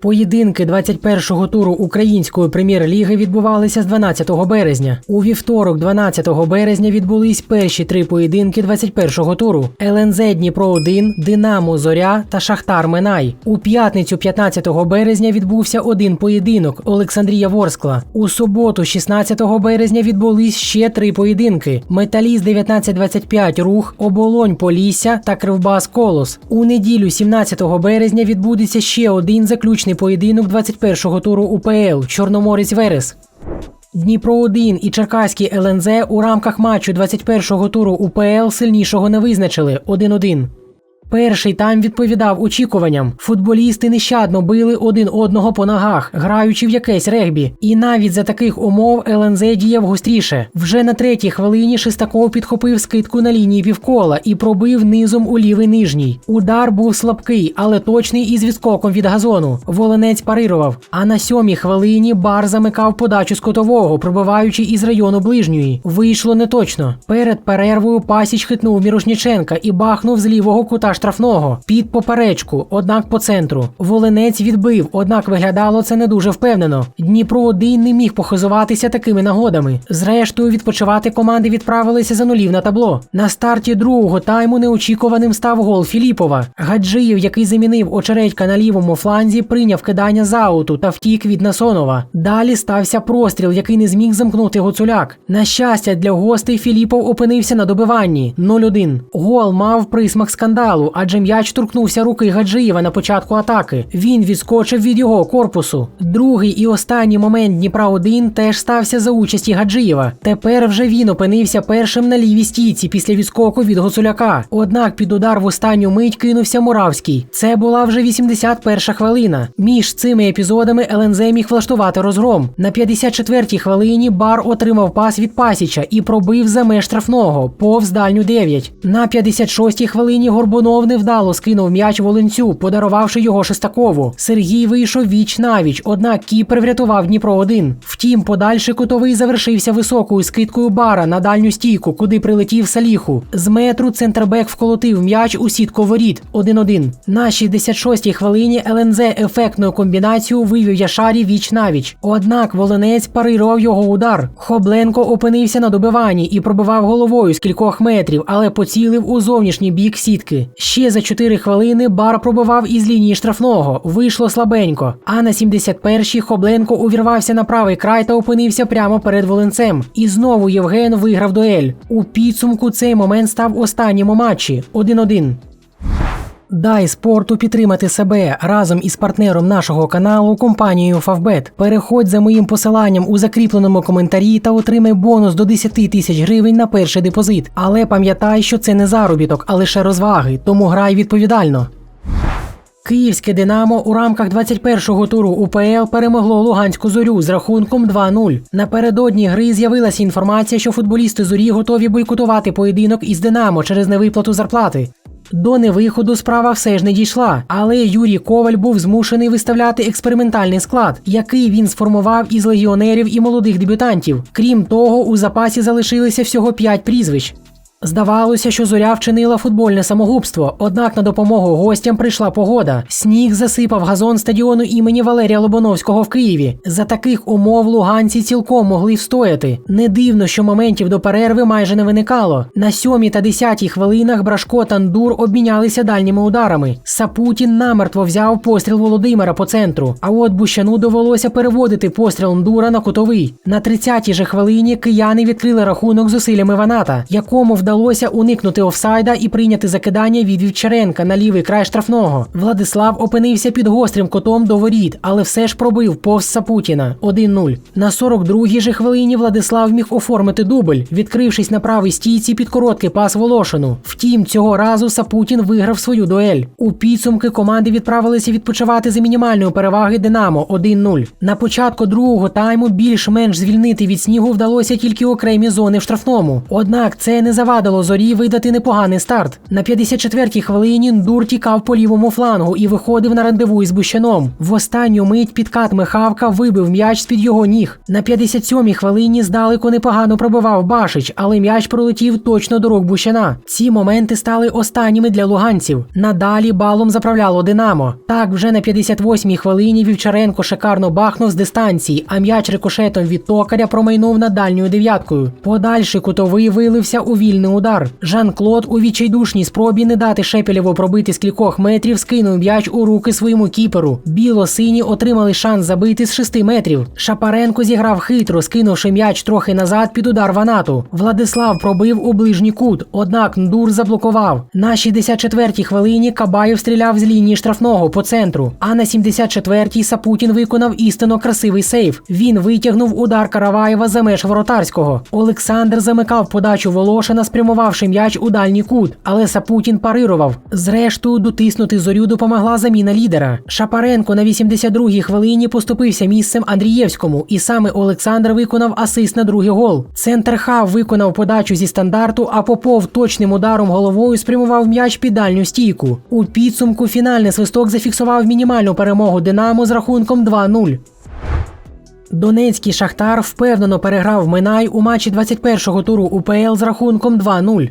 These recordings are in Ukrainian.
Поєдинки 21-го туру української прем'єр-ліги відбувалися з 12 березня. У вівторок, 12 березня, відбулись перші три поєдинки 21-го туру: ЛНЗ Дніпро 1 Динамо Зоря та Шахтар Минай. У п'ятницю, 15 березня, відбувся один поєдинок Олександрія Ворскла. У суботу, 16 березня, відбулись ще три поєдинки: Металіст 1925 Рух, Оболонь Полісся та Кривбас Колос. У неділю, 17 березня, відбудеться ще один заключний поєдинок 21-го туру УПЛ Чорноморець Верес. Дніпро 1 і Черкаський ЛНЗ у рамках матчу 21-го туру УПЛ сильнішого не визначили 1-1. Перший тайм відповідав очікуванням. Футболісти нещадно били один одного по ногах, граючи в якесь регбі. І навіть за таких умов ЛНЗ діяв гостріше. Вже на третій хвилині Шестаков підхопив скидку на лінії півкола і пробив низом у лівий нижній. Удар був слабкий, але точний із відскоком від газону. Волинець парирував. А на сьомій хвилині бар замикав подачу з котового, пробиваючи із району ближньої. Вийшло неточно. Перед перервою пасіч хитнув Мірошніченка і бахнув з лівого кута штрафного під поперечку, однак по центру. Волинець відбив, однак виглядало це не дуже впевнено. Дніпро 1 не міг похизуватися такими нагодами. Зрештою, відпочивати команди відправилися за нулів на табло. На старті другого тайму неочікуваним став гол Філіпова. Гаджиєв, який замінив очередька на лівому фланзі, прийняв кидання з ауту та втік від Насонова. Далі стався простріл, який не зміг замкнути Гуцуляк. На щастя, для гостей Філіпов опинився на добиванні 0-1. Гол мав присмак скандалу адже м'яч торкнувся руки Гаджиєва на початку атаки. Він відскочив від його корпусу. Другий і останній момент Дніпра 1 теж стався за участі Гаджиєва. Тепер вже він опинився першим на лівій стійці після відскоку від Гуцуляка. Однак під удар в останню мить кинувся Муравський. Це була вже 81-ша хвилина. Між цими епізодами ЛНЗ міг влаштувати розгром. На 54-й хвилині бар отримав пас від Пасіча і пробив за меж штрафного повз дальню 9. На 56-й хвилині Горбунов невдало скинув м'яч Волинцю, подарувавши його Шестакову. Сергій вийшов віч навіч, однак кіпер врятував Дніпро 1 Втім, подальший кутовий завершився високою скидкою бара на дальню стійку, куди прилетів Саліху. З метру центрбек вколотив м'яч у сітку воріт 1-1. На 66-й хвилині ЛНЗ ефектною комбінацією вивів Яшарі віч навіч. Однак Волинець парирував його удар. Хобленко опинився на добиванні і пробивав головою з кількох метрів, але поцілив у зовнішній бік сітки. Ще за 4 хвилини бар пробивав із лінії штрафного. Вийшло слабенько. А на 71-й Хобленко увірвався на правий край та опинився прямо перед Волинцем. І знову Євген виграв дуель. У підсумку цей момент став останнім у матчі 1-1. Дай спорту підтримати себе разом із партнером нашого каналу компанією Фавбет. Переходь за моїм посиланням у закріпленому коментарі та отримай бонус до 10 тисяч гривень на перший депозит. Але пам'ятай, що це не заробіток, а лише розваги, тому грай відповідально. Київське Динамо у рамках 21-го туру УПЛ перемогло Луганську зорю з рахунком 2-0. Напередодні гри з'явилася інформація, що футболісти зорі готові бойкотувати поєдинок із Динамо через невиплату зарплати. До невиходу справа все ж не дійшла, але Юрій Коваль був змушений виставляти експериментальний склад, який він сформував із легіонерів і молодих дебютантів. Крім того, у запасі залишилися всього 5 прізвищ. Здавалося, що зоря вчинила футбольне самогубство, однак на допомогу гостям прийшла погода. Сніг засипав газон стадіону імені Валерія Лобановського в Києві. За таких умов луганці цілком могли встояти. Не дивно, що моментів до перерви майже не виникало. На сьомій та десятій хвилинах Брашко та Ндур обмінялися дальніми ударами. Сапутін намертво взяв постріл Володимира по центру. А от Бущану довелося переводити постріл Ндура на кутовий. На 30-й же хвилині кияни відкрили рахунок зусиллями Ваната, якому вдалося уникнути офсайда і прийняти закидання від Вівчаренка на лівий край штрафного. Владислав опинився під гострим котом до воріт, але все ж пробив повз Сапутіна 1-0. На 42-й же хвилині Владислав міг оформити дубль, відкрившись на правій стійці під короткий пас Волошину. Втім, цього разу Сапутін виграв свою дуель. У підсумки команди відправилися відпочивати за мінімальної переваги Динамо 1-0. На початку другого тайму більш-менш звільнити від снігу вдалося тільки окремі зони в штрафному. Однак це не завадило завадило зорі видати непоганий старт. На 54-й хвилині Ндур тікав по лівому флангу і виходив на рандеву із Бущаном. В останню мить підкат Михавка вибив м'яч з-під його ніг. На 57-й хвилині здалеку непогано пробивав Башич, але м'яч пролетів точно до рук Бущана. Ці моменти стали останніми для луганців. Надалі балом заправляло Динамо. Так, вже на 58-й хвилині Вівчаренко шикарно бахнув з дистанції, а м'яч рикошетом від токаря промайнув над дальньою дев'яткою. Подальший кутовий вилився у вільний удар. Жан-Клод у відчайдушній спробі не дати Шепелєву пробити з кількох метрів, скинув м'яч у руки своєму кіперу. Біло-сині отримали шанс забити з 6 метрів. Шапаренко зіграв хитро, скинувши м'яч трохи назад під удар ванату. Владислав пробив у ближній кут, однак Ндур заблокував. На 64-й хвилині Кабаєв стріляв з лінії штрафного по центру. А на 74-й Сапутін виконав істинно красивий сейв. Він витягнув удар Караваєва за меж воротарського. Олександр замикав подачу Волошина, спрямувавши м'яч у дальній кут, але Сапутін парирував. Зрештою, дотиснути зорю допомогла заміна лідера. Шапаренко на 82-й хвилині поступився місцем Андрієвському, і саме Олександр виконав асист на другий гол. Центр Хав виконав подачу зі стандарту, а Попов точним ударом головою спрямував м'яч під дальню стійку. У підсумку фінальний свисток зафіксував мінімальну перемогу Динамо з рахунком 2-0. Донецький Шахтар впевнено переграв Минай у матчі 21-го туру УПЛ з рахунком 2-0.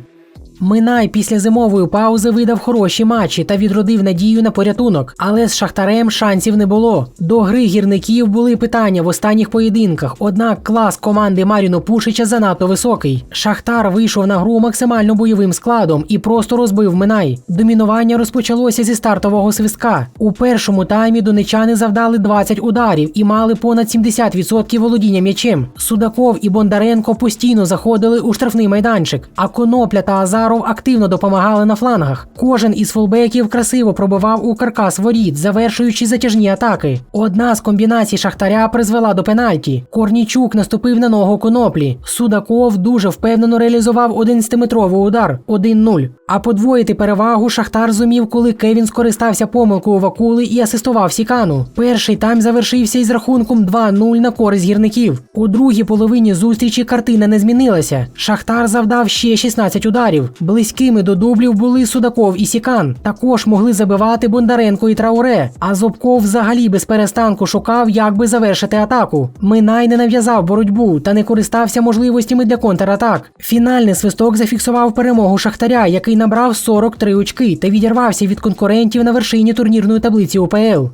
Минай після зимової паузи видав хороші матчі та відродив надію на порятунок, але з Шахтарем шансів не було. До гри гірників були питання в останніх поєдинках, однак клас команди Маріно Пушича занадто високий. Шахтар вийшов на гру максимально бойовим складом і просто розбив Минай. Домінування розпочалося зі стартового свистка. У першому таймі донечани завдали 20 ударів і мали понад 70% володіння м'ячем. Судаков і Бондаренко постійно заходили у штрафний майданчик, а Конопля та Азар Назаров активно допомагали на флангах. Кожен із фулбеків красиво пробивав у каркас воріт, завершуючи затяжні атаки. Одна з комбінацій Шахтаря призвела до пенальті. Корнічук наступив на ногу коноплі. Судаков дуже впевнено реалізував 11-метровий удар 1-0. А подвоїти перевагу Шахтар зумів, коли Кевін скористався помилкою Вакули і асистував Сікану. Перший тайм завершився із рахунком 2-0 на користь гірників. У другій половині зустрічі картина не змінилася. Шахтар завдав ще 16 ударів. Близькими до дублів були Судаков і Сікан. Також могли забивати Бондаренко і Трауре. А Зубков взагалі без перестанку шукав, як би завершити атаку. Минай не нав'язав боротьбу та не користався можливостями для контратак. Фінальний свисток зафіксував перемогу Шахтаря, який набрав 43 очки та відірвався від конкурентів на вершині турнірної таблиці УПЛ.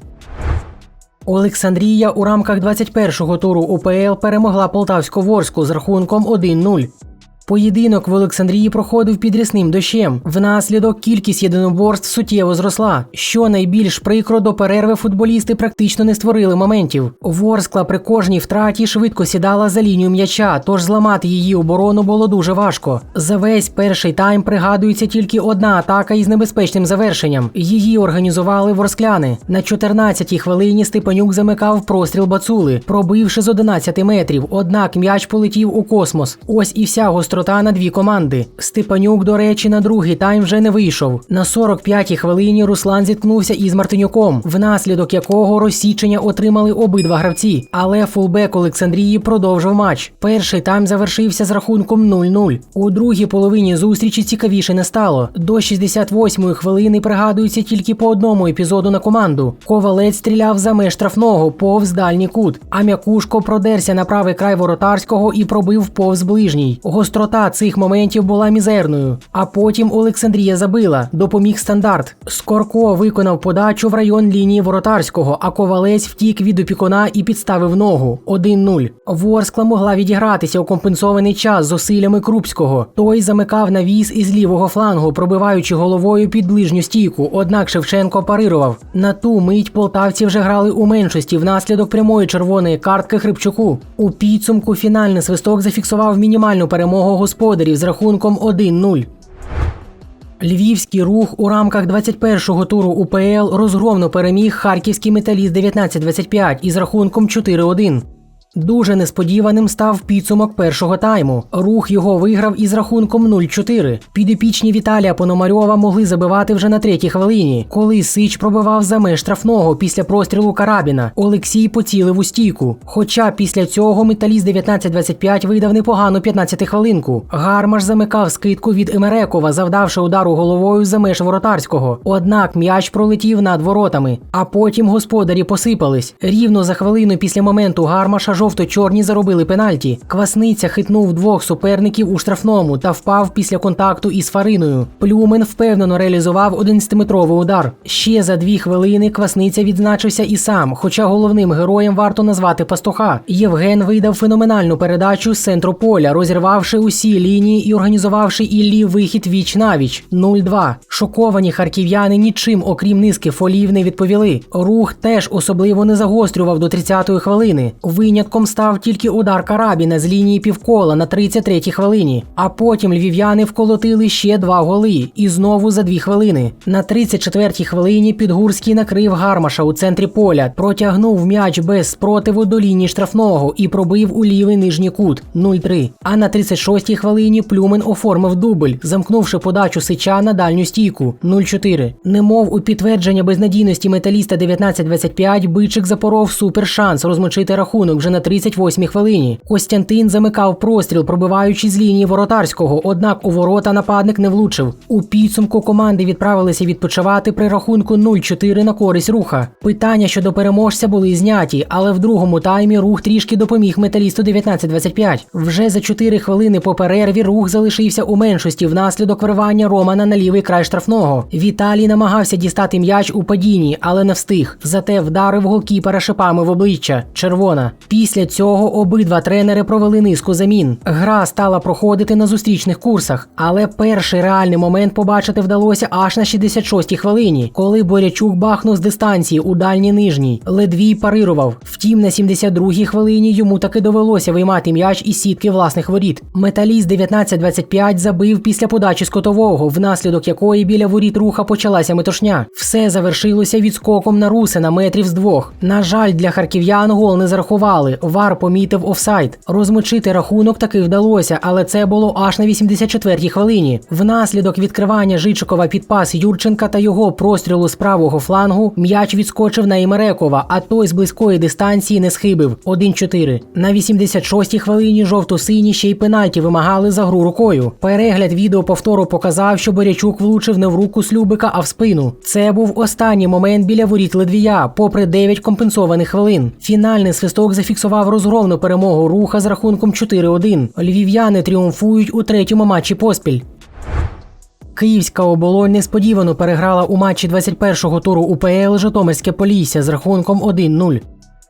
Олександрія у рамках 21-го туру УПЛ перемогла Полтавську Ворску з рахунком 1-0. Поєдинок в Олександрії проходив під рясним дощем. Внаслідок кількість єдиноборств суттєво зросла. Що найбільш прикро до перерви футболісти практично не створили моментів. Ворскла при кожній втраті швидко сідала за лінію м'яча, тож зламати її оборону було дуже важко. За весь перший тайм пригадується тільки одна атака із небезпечним завершенням. Її організували ворскляни. На 14-й хвилині Степанюк замикав простріл бацули, пробивши з 11 метрів. Однак м'яч полетів у космос. Ось і вся гострота гострота на дві команди. Степанюк, до речі, на другий тайм вже не вийшов. На 45-й хвилині Руслан зіткнувся із Мартинюком, внаслідок якого розсічення отримали обидва гравці. Але фулбек Олександрії продовжив матч. Перший тайм завершився з рахунком 0-0. У другій половині зустрічі цікавіше не стало. До 68-ї хвилини пригадується тільки по одному епізоду на команду. Ковалець стріляв за меж штрафного повз дальній кут. А м'якушко продерся на правий край воротарського і пробив повз ближній. Гостро Гострота цих моментів була мізерною. А потім Олександрія забила, допоміг стандарт. Скорко виконав подачу в район лінії воротарського, а ковалець втік від опікуна і підставив ногу. 1-0. Ворскла могла відігратися у компенсований час зусиллями Крупського. Той замикав навіс із лівого флангу, пробиваючи головою під ближню стійку. Однак Шевченко парирував. На ту мить полтавці вже грали у меншості внаслідок прямої червоної картки Хрипчуку. У підсумку фінальний свисток зафіксував мінімальну перемогу господарів з рахунком 1-0. Львівський рух у рамках 21-го туру УПЛ розгромно переміг харківський металіст 19-25 із рахунком 4-1. Дуже несподіваним став підсумок першого тайму. Рух його виграв із рахунком 0-4. Підопічні Віталія Пономарьова могли забивати вже на третій хвилині, коли Сич пробивав за меж штрафного після прострілу Карабіна. Олексій поцілив у стійку. Хоча після цього металіст 19-25 видав непогану 15 хвилинку. Гармаш замикав скидку від Емерекова, завдавши удару головою за меж воротарського. Однак м'яч пролетів над воротами, а потім господарі посипались. Рівно за хвилину після моменту гармаша жовто-чорні заробили пенальті. Квасниця хитнув двох суперників у штрафному та впав після контакту із Фариною. Плюмен впевнено реалізував 11-метровий удар. Ще за дві хвилини Квасниця відзначився і сам, хоча головним героєм варто назвати пастуха. Євген видав феноменальну передачу з центру поля, розірвавши усі лінії і організувавши Іллі вихід віч навіч 0-2. Шоковані харків'яни нічим, окрім низки фолів, не відповіли. Рух теж особливо не загострював до 30-ї хвилини. Винятком став тільки удар Карабіна з лінії півкола на 33-й хвилині. А потім львів'яни вколотили ще два голи і знову за дві хвилини. На 34-й хвилині Підгурський накрив гармаша у центрі поля, протягнув м'яч без спротиву до лінії штрафного і пробив у лівий нижній кут 0-3. А на 36-й хвилині Плюмен оформив дубль, замкнувши подачу Сича на дальню стійку 0-4. Немов у підтвердження безнадійності металіста 19-25 Бичик запоров супершанс розмочити рахунок вже на 38-й хвилині. Костянтин замикав простріл, пробиваючи з лінії воротарського, однак у ворота нападник не влучив. У підсумку команди відправилися відпочивати при рахунку 0-4 на користь руха. Питання щодо переможця були зняті, але в другому таймі рух трішки допоміг металісту 19-25. Вже за 4 хвилини по перерві рух залишився у меншості внаслідок вирвання Романа на лівий край штрафного. Віталій намагався дістати м'яч у падінні, але не встиг. Зате вдарив голкіпера шипами в обличчя. Червона. Після цього обидва тренери провели низку замін. Гра стала проходити на зустрічних курсах, але перший реальний момент побачити вдалося аж на 66-й хвилині, коли Борячук бахнув з дистанції у дальній нижній. Ледвій парирував. Втім, на 72-й хвилині йому таки довелося виймати м'яч із сітки власних воріт. Металіст 19-25 забив після подачі скотового, внаслідок якої біля воріт руха почалася метушня. Все завершилося відскоком на Русина метрів з двох. На жаль, для харків'ян гол не зарахували. Вар помітив офсайд. Розмочити рахунок таки вдалося, але це було аж на 84-й хвилині. Внаслідок відкривання Жичикова під пас Юрченка та його прострілу з правого флангу м'яч відскочив на Імерекова, а той з близької дистанції не схибив 1-4. На 86-й хвилині жовто-сині ще й пенальті вимагали за гру рукою. Перегляд відео повтору показав, що Борячук влучив не в руку Слюбика, а в спину. Це був останній момент біля воріт Ледвія, попри 9 компенсованих хвилин. Фінальний свисток зафіксував розгромну перемогу руха з рахунком 4-1. Львів'яни тріумфують у третьому матчі поспіль. Київська оболонь несподівано переграла у матчі 21-го туру УПЛ Житомирське Полісся з рахунком 1-0.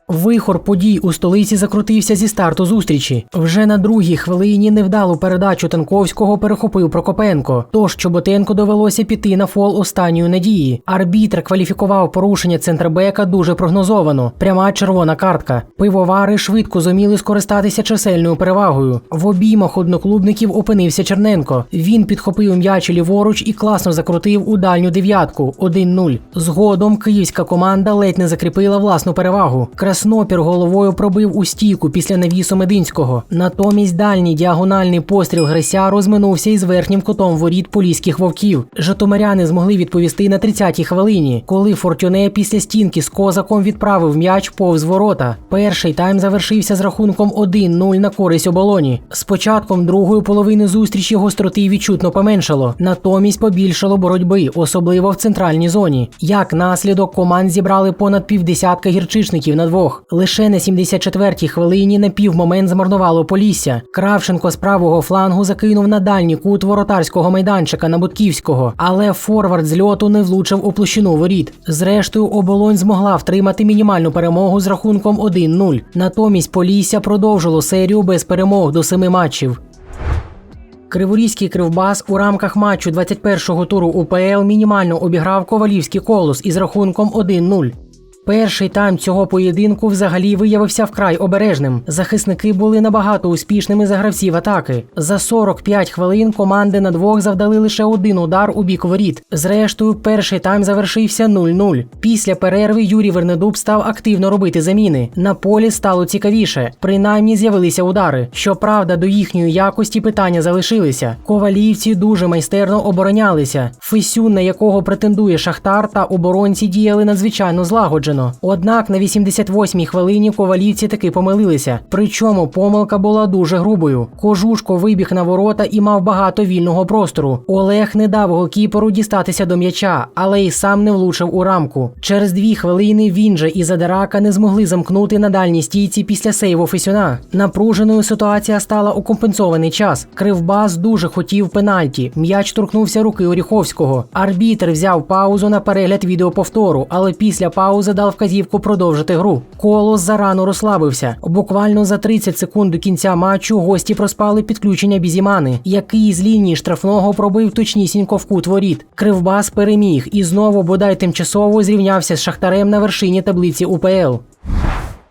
Вихор подій у столиці закрутився зі старту зустрічі. Вже на другій хвилині невдалу передачу Танковського перехопив Прокопенко. Тож Чоботенко довелося піти на фол останньої надії. Арбітр кваліфікував порушення центрбека дуже прогнозовано. Пряма червона картка. Пивовари швидко зуміли скористатися чисельною перевагою. В обіймах одноклубників опинився Черненко. Він підхопив м'яч ліворуч і класно закрутив у дальню дев'ятку 1-0. Згодом київська команда ледь не закріпила власну перевагу. Краснопір головою пробив у стійку після навісу Мединського. Натомість дальній діагональний постріл Грися розминувся із верхнім кутом воріт поліських вовків. Житомиряни змогли відповісти на 30-й хвилині, коли Фортюне після стінки з козаком відправив м'яч повз ворота. Перший тайм завершився з рахунком 1-0 на користь оболоні. З початком другої половини зустрічі гостроти відчутно поменшало, натомість побільшало боротьби, особливо в центральній зоні. Як наслідок команд зібрали понад півдесятка гірчичників на двох. Лише на 74-й хвилині на півмомент змарнувало Полісся. Кравченко з правого флангу закинув на дальній кут воротарського майданчика на Будківського, але форвард з льоту не влучив у площину воріт. Зрештою, оболонь змогла втримати мінімальну перемогу з рахунком 1-0. Натомість Полісся продовжило серію без перемог до семи матчів. Криворізький кривбас у рамках матчу 21-го туру УПЛ мінімально обіграв Ковалівський колос із рахунком 1-0. Перший тайм цього поєдинку взагалі виявився вкрай обережним. Захисники були набагато успішними за гравців атаки. За 45 хвилин команди на двох завдали лише один удар у бік воріт. Зрештою, перший тайм завершився 0-0. Після перерви Юрій Вернедуб став активно робити заміни. На полі стало цікавіше. Принаймні з'явилися удари. Щоправда, до їхньої якості питання залишилися. Ковалівці дуже майстерно оборонялися. Фесюн, на якого претендує Шахтар, та оборонці діяли надзвичайно злагоджено. Однак на 88-й хвилині ковалівці таки помилилися. Причому помилка була дуже грубою. Кожушко вибіг на ворота і мав багато вільного простору. Олег не дав голкіперу дістатися до м'яча, але й сам не влучив у рамку. Через дві хвилини він же і Задирака не змогли замкнути на дальній стійці після сейву Фесюна. Напруженою ситуація стала у компенсований час. Кривбас дуже хотів пенальті. М'яч торкнувся руки Оріховського. Арбітр взяв паузу на перегляд відеоповтору, але після паузи дав вказівку продовжити гру. Колос зарано розслабився. Буквально за 30 секунд до кінця матчу гості проспали підключення Бізімани, який з лінії штрафного пробив точнісінько в кут воріт. Кривбас переміг і знову бодай тимчасово зрівнявся з Шахтарем на вершині таблиці УПЛ.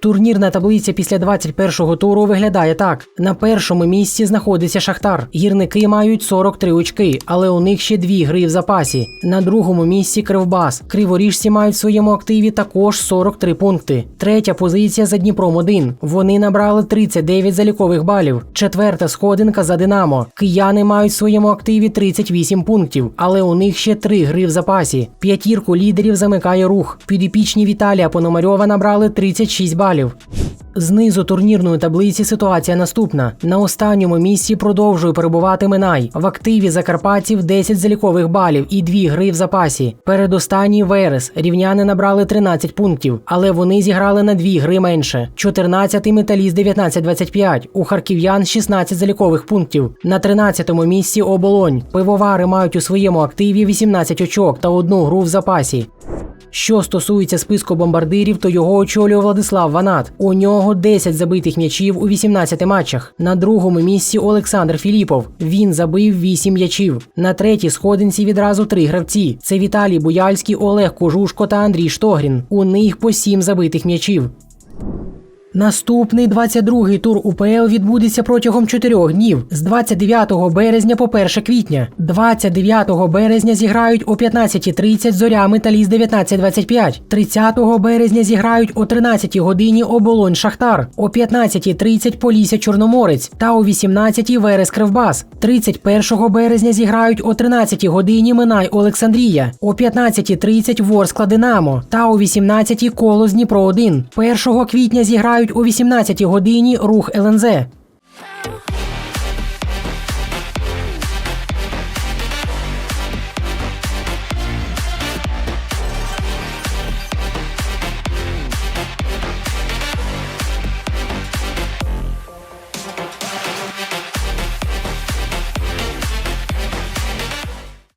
Турнірна таблиця після 21-го туру виглядає так: на першому місці знаходиться Шахтар. Гірники мають 43 очки, але у них ще дві гри в запасі. На другому місці Кривбас. Криворіжці мають в своєму активі також 43 пункти. Третя позиція за Дніпром 1 Вони набрали 39 залікових балів. Четверта сходинка за Динамо. Кияни мають в своєму активі 38 пунктів, але у них ще три гри в запасі. П'ятірку лідерів замикає рух. Підопічні Віталія Пономарьова набрали 36 балів. Знизу турнірної таблиці ситуація наступна: на останньому місці продовжує перебувати Минай. В активі закарпатців 10 залікових балів і 2 гри в запасі. Передостанній Верес рівняни набрали 13 пунктів, але вони зіграли на 2 гри менше. 14-й металіст 19-25, У харків'ян 16 залікових пунктів. На 13-му місці оболонь. Пивовари мають у своєму активі 18 очок та одну гру в запасі. Що стосується списку бомбардирів, то його очолює Владислав Ванат. У нього 10 забитих м'ячів у 18 матчах. На другому місці Олександр Філіпов. Він забив 8 м'ячів. На третій сходинці відразу три гравці: це Віталій Буяльський, Олег Кожушко та Андрій Штогрін. У них по 7 забитих м'ячів. Наступний 22-й тур УПЛ відбудеться протягом 4 днів з 29 березня по 1 квітня. 29 березня зіграють о 15.30 зоря Металіст 19.25. 30 березня зіграють о 13 годині оболонь Шахтар, о 15.30 Полісся Чорноморець та о 18 Верес Кривбас. 31 березня зіграють о 13 годині Минай Олександрія, о 15.30 Ворскла Динамо та о 18 Колос Дніпро 1. 1 квітня зіграють о 18 годині рух ЛНЗ.